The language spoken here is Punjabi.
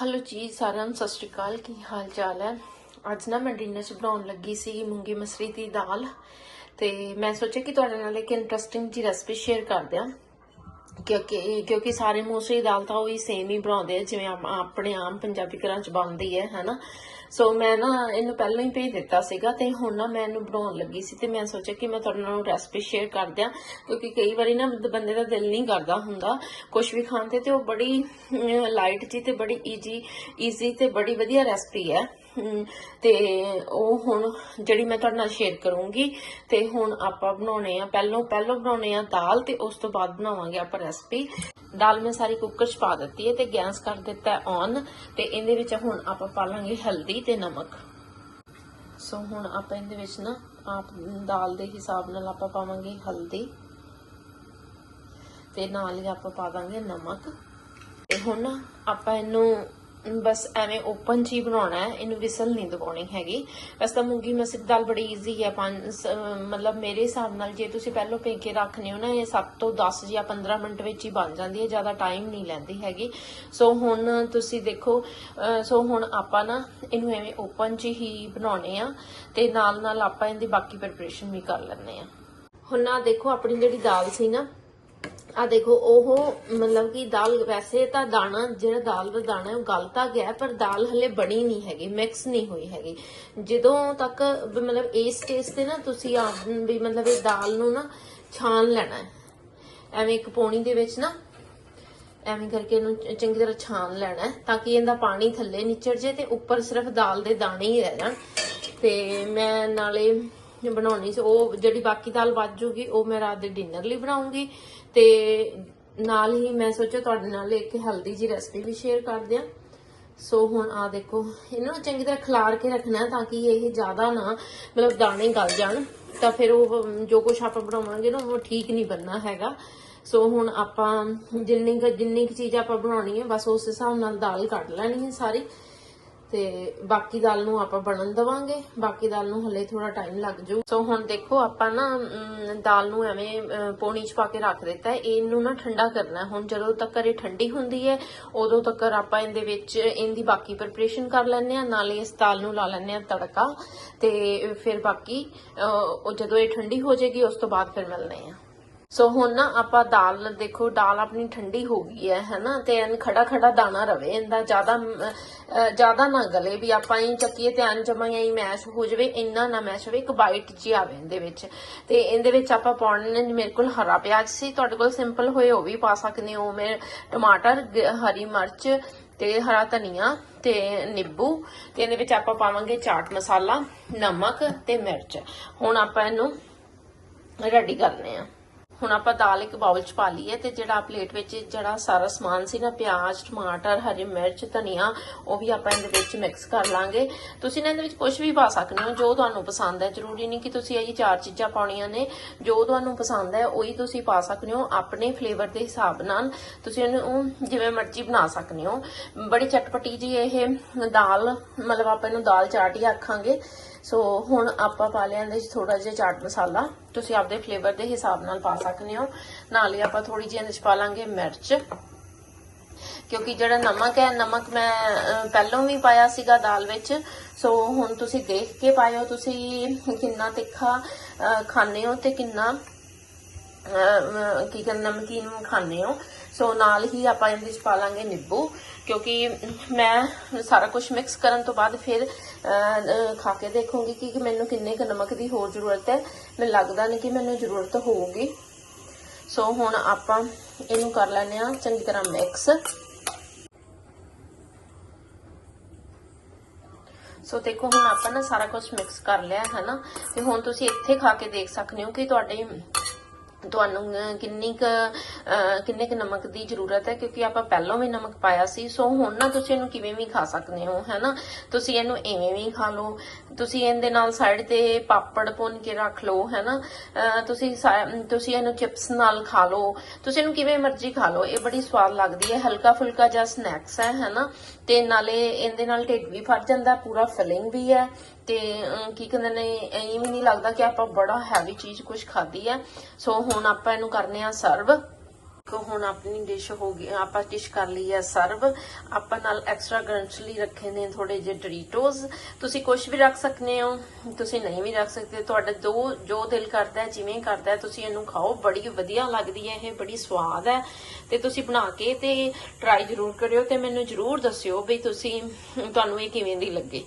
ਹੈਲੋ ਜੀ, ਸਾਰਿਆਂ ਨੂੰ ਸਤਿ ਸ਼੍ਰੀ ਅਕਾਲ। ਕੀ ਹਾਲ ਚਾਲ ਹੈ? ਅੱਜ ਨਾ ਮੈਂ ਡਿਨਰ 'ਚ ਬਣਾਉਣ ਲੱਗੀ ਸੀ ਮੂੰਗੀ ਮਸਰੀ ਦੀ ਦਾਲ ਤੇ ਮੈਂ ਸੋਚਿਆ ਕਿ ਤੁਹਾਡੇ ਨਾਲ ਇੱਕ ਇੰਟਰਸਟਿੰਗ ਜੀ ਰੈਸਪੀ ਸ਼ੇਅਰ ਕਰ ਦਿਆਂ ਕਿਉਂਕਿ ਕਿਉਂਕਿ ਸਾਰੇ ਮੂਸਰੀ ਦਾਲ ਤਾਂ ਉਹੀ ਸੇਮ ਹੀ ਬਣਾਉਂਦੇ ਆ, ਜਿਵੇਂ ਆਪਣੇ ਆਮ ਪੰਜਾਬੀ ਘਰਾਂ 'ਚ ਬਣਦੀ ਹੈ, ਹਨਾ? ਸੋ ਮੈਂ ਨਾ ਇਹਨੂੰ ਪਹਿਲਾਂ ਹੀ ਭੇਜ ਦਿੱਤਾ ਸੀਗਾ ਤੇ ਹੁਣ ਨਾ ਮੈਂ ਇਹਨੂੰ ਬਣਾਉਣ ਲੱਗੀ ਸੀ ਤੇ ਮੈਂ ਸੋਚਿਆ ਕਿ ਮੈਂ ਤੁਹਾਡੇ ਨਾਲ ਰੈਸਪੀ ਸ਼ੇਅਰ ਕਰ ਦਿਆਂ, ਕਿਉਂਕਿ ਕਈ ਵਾਰੀ ਨਾ ਬੰਦੇ ਦਾ ਦਿਲ ਨਹੀਂ ਕਰਦਾ ਹੁੰਦਾ। ਕੁਝ ਵੀ ਖਾਣ ਤੇ ਤੇ ਉਹ ਬੜੀ ਲਾਈਟ ਜੀ ਤੇ ਬੜੀ ਈਜੀ ਈਜ਼ੀ ਤੇ ਬੜੀ ਵਧੀਆ ਰੈਸਪੀ ਹੈ। ਤੇ ਉਹ ਹੁਣ ਜਿਹੜੀ ਮੈਂ ਤੁਹਾਡੇ ਨਾਲ ਸ਼ੇਅਰ ਕਰੂੰਗੀ ਤੇ ਹੁਣ ਆਪਾਂ ਬਣਾਉਣੇ ਆ ਪਹਿਲੋਂ ਪਹਿਲੋਂ ਬਣਾਉਣੇ ਆ ਦਾਲ ਤੇ ਉਸ ਤੋਂ ਬਾਅਦ ਬਣਾਵਾਂਗੇ ਆਪਾਂ ਰੈਸਪੀ ਦਾਲ ਮੈਂ ਸਾਰੀ ਕੁੱਕਰ 'ਚ ਪਾ ਦਿੱਤੀ ਹੈ ਤੇ ਗੈਸ ਕਰ ਦਿੱਤਾ ਔਨ ਤੇ ਇਹਦੇ ਵਿੱਚ ਹੁਣ ਆਪਾਂ ਪਾ ਲਾਂਗੇ ਹਲਦੀ ਤੇ ਨਮਕ। ਸੋ ਹੁਣ ਆਪਾਂ ਇਹਦੇ ਵਿੱਚ ਨਾ ਆਪ ਦਾਲ ਦੇ ਹਿਸਾਬ ਨਾਲ ਆਪਾਂ ਪਾਵਾਂਗੇ ਹਲਦੀ। ਤੇ ਨਾਲ ਹੀ ਆਪਾਂ ਪਾ ਦਾਂਗੇ ਨਮਕ। ਤੇ ਹੁਣ ਨਾ ਆਪਾਂ ਇਹਨੂੰ ਬਸ ਐਵੇਂ ਓਪਨ ਚ ਹੀ ਬਣਾਉਣਾ ਹੈ, ਇਹਨੂੰ ਵਿਸਲ ਨਹੀਂ ਦਵਾਉਣੀ ਹੈਗੀ। ਵੈਸੇ ਤਾਂ ਮੂੰਗੀ ਮਸਰੀ ਦਾਲ ਬੜੀ ਈਜ਼ੀ ਹੈ, ਪੰਜ ਮਤਲਬ ਮੇਰੇ ਹਿਸਾਬ ਨਾਲ ਜੇ ਤੁਸੀਂ ਪਹਿਲਾਂ ਭੇ ਕੇ ਰੱਖਨੇ ਹੋ ਨਾ, ਇਹ 7 ਤੋਂ 10 ਜਾਂ 15 ਮਿੰਟ ਵਿੱਚ ਹੀ ਬਣ ਜਾਂਦੀ ਹੈ, ਜ਼ਿਆਦਾ ਟਾਈਮ ਨਹੀਂ ਲੈਂਦੀ ਹੈਗੀ। ਸੋ ਹੁਣ ਤੁਸੀਂ ਦੇਖੋ ਸੋ ਹੁਣ ਆਪਾਂ ਨਾ ਇਹਨੂੰ ਐਵੇਂ ਓਪਨ ਚ ਹੀ ਬਣਾਉਣੇ ਆ ਤੇ ਨਾਲ ਨਾਲ ਆਪਾਂ ਇਹਦੀ ਬਾਕੀ ਪ੍ਰੈਪਰੇਸ਼ਨ ਵੀ ਕਰ ਲੈਣੇ ਆ। ਹੁਣ ਨਾ ਦੇਖੋ ਆਪਣੀ ਜਿਹੜੀ ਦਾਲ ਸੀ ਨਾ ਆ ਦੇਖੋ, ਉਹ ਮਤਲਬ ਕਿ ਦਾਲ ਵੈਸੇ ਤਾਂ ਦਾਣਾ, ਜਿਹੜਾ ਦਾਲ ਦਾ ਦਾਣਾ ਉਹ ਗਲ ਤਾਂ ਗਿਆ, ਪਰ ਦਾਲ ਹਲੇ ਬਣੀ ਨਹੀਂ ਹੈਗੀ ਮਿਕਸ ਨਹੀਂ ਹੋਈ ਹੈਗੀ। ਜਦੋਂ ਤੱਕ ਮਤਲਬ ਇਸ ਸਟੇਜ ਤੇ ਨਾ ਤੁਸੀਂ ਆ ਵੀ ਮਤਲਬ ਇਹ ਦਾਲ ਨੂੰ ਨਾ ਛਾਣ ਲੈਣਾ ਐਵੇਂ ਇੱਕ ਪੌਣੀ ਦੇ ਵਿੱਚ ਨਾ, ਐਵੇਂ ਕਰਕੇ ਇਹਨੂੰ ਚੰਗੀ ਤਰ੍ਹਾਂ ਛਾਣ ਲੈਣਾ ਤਾਂ ਕਿ ਇਹਦਾ ਪਾਣੀ ਥੱਲੇ ਨਿਚੜ ਜੇ ਤੇ ਉੱਪਰ ਸਿਰਫ ਦਾਲ ਦੇ ਦਾਣੇ ਹੀ ਰਹਿ ਜਾਣ। ਤੇ ਮੈਂ ਨਾਲੇ ਬਣਾਉਣੀ ਸੀ, ਉਹ ਜਿਹੜੀ ਬਾਕੀ ਦਾਲ ਬਚ ਜੂਗੀ, ਉਹ ਮੈਂ ਰਾਤ ਦੇ ਡਿਨਰ ਲਈ ਬਣਾਉਂਗੀ। ਤੇ ਨਾਲ ਹੀ ਮੈਂ ਸੋਚਿਆ ਤੁਹਾਡੇ ਨਾਲ ਇੱਕ ਹੈਲਦੀ ਜੀ ਰੈਸਪੀ ਵੀ ਸ਼ੇਅਰ ਕਰਦੇ ਦਿਆਂ ਸੋ ਹੁਣ ਆ ਦੇਖੋ, ਇਹਨਾਂ ਨੂੰ ਚੰਗੀ ਤਰ੍ਹਾਂ ਖਿਲਾਰ ਕੇ ਰੱਖਣਾ ਤਾਂ ਕਿ ਇਹ ਜ਼ਿਆਦਾ ਨਾ, ਮਤਲਬ ਦਾਣੇ ਗਲ ਜਾਣ। ਤਾਂ ਫਿਰ ਉਹ ਜੋ ਕੁਝ ਆਪਾਂ ਬਣਾਵਾਂਗੇ ਨਾ, ਉਹ ਠੀਕ ਨਹੀਂ ਬਣਨਾ ਹੈਗਾ। ਸੋ ਹੁਣ ਆਪਾਂ ਜਿੰਨੀ ਕੁ ਜਿੰਨੀ ਕੁ ਚੀਜ਼ ਆਪਾਂ ਬਣਾਉਣੀ ਹੈ, ਬਸ ਉਸ ਹਿਸਾਬ ਨਾਲ ਦਾਲ ਕੱਢ ਲੈਣੀ ਹੈ ਸਾਰੀ। ਤੇ ਬਾਕੀ ਦਾਲ ਨੂੰ ਆਪਾਂ ਬਣਨ ਦਵਾਂਗੇ। ਬਾਕੀ ਦਾਲ ਨੂੰ ਹਲੇ ਥੋੜਾ ਟਾਈਮ ਲੱਗ ਜਾਊ। ਸੋ ਹੁਣ ਦੇਖੋ ਆਪਾਂ ਨਾ ਦਾਲ ਨੂੰ ਐਵੇਂ ਅ, ਪੌਣੀ ਚ ਪਾ ਕੇ ਰੱਖ ਦਿੱਤਾ ਹੈ। ਇਹਨੂੰ ਨਾ ਠੰਡਾ ਕਰਨਾ ਹੁਣ ਜਦੋਂ ਤੱਕ ਇਹ ਠੰਡੀ ਹੁੰਦੀ ਹੈ ਉਦੋਂ ਤੱਕ ਆਪਾਂ ਇਹਦੇ ਵਿੱਚ ਇਹਦੀ ਬਾਕੀ ਪ੍ਰਿਪਰੇਸ਼ਨ ਕਰ ਲੈਂਦੇ ਆ ਨਾਲੇ ਇਸ ਦਾਲ ਨੂੰ ਲਾ ਲੈਂਦੇ ਆ ਤੜਕਾ। ਤੇ ਫਿਰ ਬਾਕੀ ਉਹ ਜਦੋਂ ਇਹ ਠੰਡੀ ਹੋ ਜਾਏਗੀ ਉਸ ਤੋਂ ਬਾਅਦ ਫਿਰ ਮਿਲਦੇ ਆ ਸੋ ਹੁਣ ਨਾ ਆਪਾਂ ਦਾਲ ਦੇਖੋ, ਦਾਲ ਆਪਣੀ ਠੰਡੀ ਹੋ ਗਈ ਹੈ, ਹੈਨਾ? ਤੇ ਐਨ ਖੜਾ ਖੜਾ ਦਾਣਾ ਰਵੇ, ਇਹਦਾ ਜ਼ਿਆਦਾ ਜ਼ਿਆਦਾ ਨਾ ਗਲੇ ਵੀ ਆਪਾਂ ਹੀ ਚੱਕੀਏ ਤੇ ਐਨ ਜਮਾਂ ਹੀ ਮੈਸ਼ ਹੋ ਜਾਵੇ, ਇੰਨਾ ਨਾ ਮੈਸ਼ ਹੋਵੇ, ਇੱਕ ਬਾਈਟ ਜੀ ਆਵੇ ਇਹਦੇ ਵਿੱਚ। ਤੇ ਇਹਦੇ ਵਿੱਚ ਆਪਾਂ ਪਾਉਣੇ ਨੇ ਮੇਰੇ ਕੋਲ ਹਰਾ ਪਿਆਜ਼ ਸੀ, ਤੁਹਾਡੇ ਕੋਲ ਸਿੰਪਲ ਹੋਏ, ਉਹ ਵੀ ਪਾ ਸਕਦੇ ਹੋ। ਮੈਂ ਟਮਾਟਰ, ਗ- ਹਰੀ ਮਿਰਚ ਤੇ ਹਰਾ ਧਨੀਆ ਤੇ ਨਿੰਬੂ ਤੇ ਇਹਦੇ ਵਿੱਚ ਆਪਾਂ ਪਾਵਾਂਗੇ ਚਾਟ ਮਸਾਲਾ, ਨਮਕ ਤੇ ਮਿਰਚ। ਹੁਣ ਆਪਾਂ ਇਹਨੂੰ ਰੈਡੀ ਕਰਨੇ ਆ। ਹੁਣ ਆਪਾਂ ਦਾਲ ਇੱਕ ਬਾਉਲ ਚ ਪਾ ਲਈਏ ਤੇ ਜਿਹੜਾ ਪਲੇਟ ਵਿੱਚ ਜਿਹੜਾ ਸਾਰਾ ਸਮਾਨ ਸੀ ਨਾ, ਪਿਆਜ਼, ਟਮਾਟਰ, ਹਰੀ ਮਿਰਚ, ਧਨੀਆ, ਉਹ ਵੀ ਆਪਾਂ ਇਹਦੇ ਵਿੱਚ ਮਿਕਸ ਕਰ ਲਾਂਗੇ। ਤੁਸੀਂ ਨਾ ਇਹਦੇ ਵਿੱਚ ਕੁਝ ਵੀ ਪਾ ਸਕਦੇ ਹੋ, ਜੋ ਤੁਹਾਨੂੰ ਪਸੰਦ ਹੈ। ਜ਼ਰੂਰੀ ਨਹੀਂ ਕਿ ਤੁਸੀਂ ਇਹ ਚਾਰ ਚੀਜ਼ਾਂ ਪਾਉਣੀਆਂ ਨੇ। ਜੋ ਤੁਹਾਨੂੰ ਪਸੰਦ ਹੈ, ਉਹੀ ਤੁਸੀਂ ਪਾ ਸਕਦੇ ਹੋ ਆਪਣੇ ਫਲੇਵਰ ਦੇ ਹਿਸਾਬ ਨਾਲ। ਤੁਸੀਂ ਇਹਨੂੰ ਜਿਵੇਂ ਮਰਜ਼ੀ ਬਣਾ ਸਕਦੇ ਹੋ। ਬੜੀ ਚਟਪਟੀ ਜੀ ਇਹ ਦਾਲ, ਮਤਲਬ ਆਪਾਂ ਇਹਨੂੰ ਦਾਲ ਚਾਟ ਹੀ ਆਖਾਂਗੇ। ਸੋ ਹੁਣ ਆਪਾਂ ਪਾ ਲਿਆ ਇਹਦੇ ਵਿੱਚ ਥੋੜਾ ਜਿਹਾ ਚਾਟ ਮਸਾਲਾ। ਤੁਸੀਂ ਆਪਦੇ ਫਲੇਵਰ ਦੇ ਹਿਸਾਬ ਨਾਲ ਪਾ ਸਕਦੇ ਹੋ। ਨਾਲ ਹੀ ਆਪਾਂ ਥੋੜੀ ਜਿਹੀ ਇਹਦੇ ਵਿੱਚ ਪਾ ਲਾਂਗੇ ਮਿਰਚ। ਕਿਉਂਕਿ ਜਿਹੜਾ ਨਮਕ ਹੈ ਨਮਕ ਮੈਂ ਅਹ, ਪਹਿਲਾਂ ਵੀ ਪਾਇਆ ਸੀਗਾ ਦਾਲ ਵਿੱਚ। ਸੋ ਹੁਣ ਤੁਸੀਂ ਦੇਖ ਕੇ ਪਾਇਓ ਤੁਸੀਂ ਕਿੰਨਾ ਤਿੱਖਾ ਅਹ, ਖਾਂਦੇ ਹੋ ਤੇ ਕਿੰਨਾ ਕੀ ਕਹਿੰਦੇ ਨਮਕੀਨ ਖਾਂਦੇ ਹੋ। ਸੋ ਨਾਲ ਹੀ ਆਪਾਂ ਇਹਦੇ ਵਿੱਚ ਪਾ ਲਾਂਗੇ ਨਿੰਬੂ, ਕਿਉਂਕਿ ਮੈਂ ਸਾਰਾ ਕੁਝ ਮਿਕਸ ਕਰਨ ਤੋਂ ਬਾਅਦ ਫਿਰ ਖਾ ਕੇ ਦੇਖੂੰਗੀ ਕਿ ਕਿ ਮੈਨੂੰ ਕਿੰਨੇ ਕੁ ਨਮਕ ਦੀ ਹੋਰ ਜ਼ਰੂਰਤ ਹੈ। ਮੈਨੂੰ ਲੱਗਦਾ ਨਹੀਂ ਕਿ ਮੈਨੂੰ ਜ਼ਰੂਰਤ ਹੋਊਗੀ। ਸੋ ਹੁਣ ਆਪਾਂ ਇਹਨੂੰ ਕਰ ਲੈਨੇ ਆ ਚੰਗੀ ਤਰ੍ਹਾਂ ਮਿਕਸ ਸੋ ਦੇਖੋ, ਹੁਣ ਆਪਾਂ ਨਾ ਸਾਰਾ ਕੁਝ ਮਿਕਸ ਕਰ ਲਿਆ ਹੈ ਨਾ ਤੇ ਹੁਣ ਤੁਸੀਂ ਇੱਥੇ ਖਾ ਕੇ ਦੇਖ ਸਕਦੇ ਹੋ ਕਿ ਤੁਹਾਡੇ ਤੁਹਾਨੂੰ ਕਿੰਨੀ ਕ ਕਿੰਨੇ ਕ ਨਮਕ ਦੀ ਜ਼ਰੂਰਤ ਹੈ? ਕਿਉਂਕਿ ਆਪਾਂ ਪਹਿਲਾਂ ਵੀ ਨਮਕ ਪਾਇਆ ਸੀ ਸੋ ਹੁਣ ਨਾ ਤੁਸੀਂ ਇਹਨੂੰ ਕਿਵੇਂ ਵੀ ਖਾ ਸਕਦੇ ਹੋ ਹੈਨਾ? ਤੁਸੀਂ ਇਹਨੂੰ ਐਵੇਂ ਵੀ ਖਾ ਲਓ। ਤੁਸੀਂ ਇਹਦੇ ਨਾਲ ਸਾਈਡ ਤੇ ਪਾਪੜ ਭੁੰਨ ਕੇ ਰੱਖ ਲਓ ਹੈਨਾ? ਅਹ, ਤੁਸੀਂ ਤੁਸੀਂ ਇਹਨੂੰ ਚਿਪਸ ਨਾਲ ਖਾ ਲਓ। ਤੁਸੀਂ ਇਹਨੂੰ ਕਿਵੇਂ ਮਰਜ਼ੀ ਖਾ ਲਓ ਇਹ ਬੜੀ ਸਵਾਦ ਲੱਗਦੀ ਹੈ। ਹਲਕਾ ਫੁਲਕਾ ਜਿਹਾ ਸਨੈਕਸ ਹੈ ਹੈਨਾ? ਤੇ ਨਾਲੇ ਇਹਦੇ ਨਾਲ ਢਿੱਡ ਵੀ ਭਰ ਜਾਂਦਾ ਪੂਰਾ ਫਿਲਿੰਗ ਵੀ ਹੈ। ਤੇ ਕੀ ਕਹਿੰਦੇ ਨੇ ਐਂ ਵੀ ਨਹੀਂ ਲੱਗਦਾ ਕਿ ਆਪਾਂ ਬੜਾ ਹੈਵੀ ਚੀਜ਼ ਕੁਝ ਖਾਧੀ ਹੈ ਸੋ ਹੁਣ ਆਪਾਂ ਇਹਨੂੰ ਕਰਨੇ ਆ ਸਰਵ ਦੇਖੋ ਹੁਣ ਆਪਣੀ ਡਿਸ਼ ਹੋ ਗਈ, ਆਪਾਂ ਡਿਸ਼ ਕਰ ਲਈ ਹੈ ਸਰਵ ਆਪਾਂ ਨਾਲ ਐਕਸਟਰਾ ਕਰੰਚ ਲਈ ਰੱਖੇ ਨੇ ਥੋੜੇ ਜਿਹੇ ਡਰੀਟੋਸ ਤੁਸੀਂ ਕੁਝ ਵੀ ਰੱਖ ਸਕਦੇ ਹੋ, ਤੁਸੀਂ ਨਹੀਂ ਵੀ ਰੱਖ ਸਕਦੇ। ਤੁਹਾਡਾ ਜੋ ਜੋ ਦਿਲ ਕਰਦਾ ਹੈ, ਜਿਵੇਂ ਕਰਦਾ ਹੈ, ਤੁਸੀਂ ਇਹਨੂੰ ਖਾਓ। ਬੜੀ ਵਧੀਆ ਲੱਗਦੀ ਹੈ, ਇਹ ਬੜੀ ਸਵਾਦ ਹੈ। ਤੇ ਤੁਸੀਂ ਬਣਾ ਕੇ ਤੇ ਟਰਾਈ ਜ਼ਰੂਰ ਕਰਿਓ ਤੇ ਮੈਨੂੰ ਜ਼ਰੂਰ ਦੱਸਿਓ ਵੀ ਤੁਸੀਂ, ਤੁਹਾਨੂੰ ਇਹ ਕਿਵੇਂ ਦੀ ਲੱਗੇ।